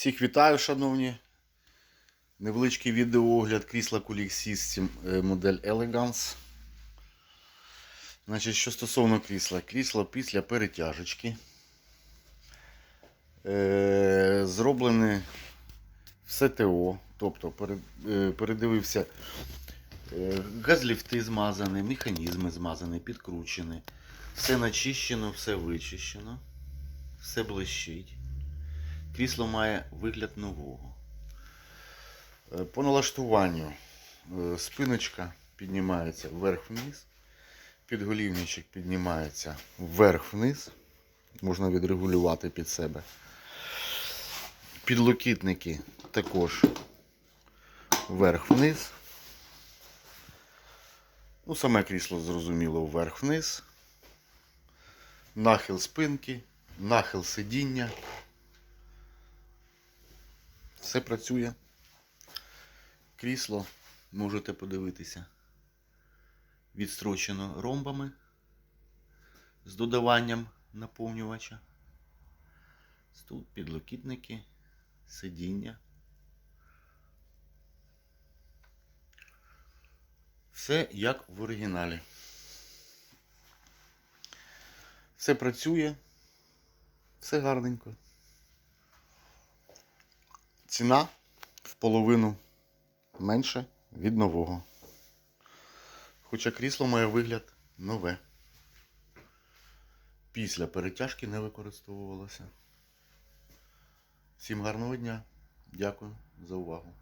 Всіх вітаю, шановні. Невеличкий відеоогляд крісла Colic System е, модель Elegance. Значить, що стосовно крісла, крісло після перетяжечки. Е, зроблене все ТО, тобто е, передивився газліфти змазані, механізми змазані, підкручені. Все начищено, все вичищено, все блищить. Крісло має вигляд нового. Е, По налаштуванню е, спиночка піднімається вверх-вниз, підголівничок піднімається вверх-вниз, можна відрегулювати під себе. Підлокітники також вверх-вниз. Ну, саме крісло зрозуміло вверх-вниз. Нахил спинки, нахил сидіння. Все працює. Крісло можете подивитися. Відстрочено ромбами з додаванням наповнювача. Тут підлокітники, сидіння. Все як в оригіналі. Все працює, все гарненько. Ціна в половину менше від нового. Хоча крісло має вигляд нове. Після перетяжки не використовувалося. Всім гарного дня. Дякую за увагу.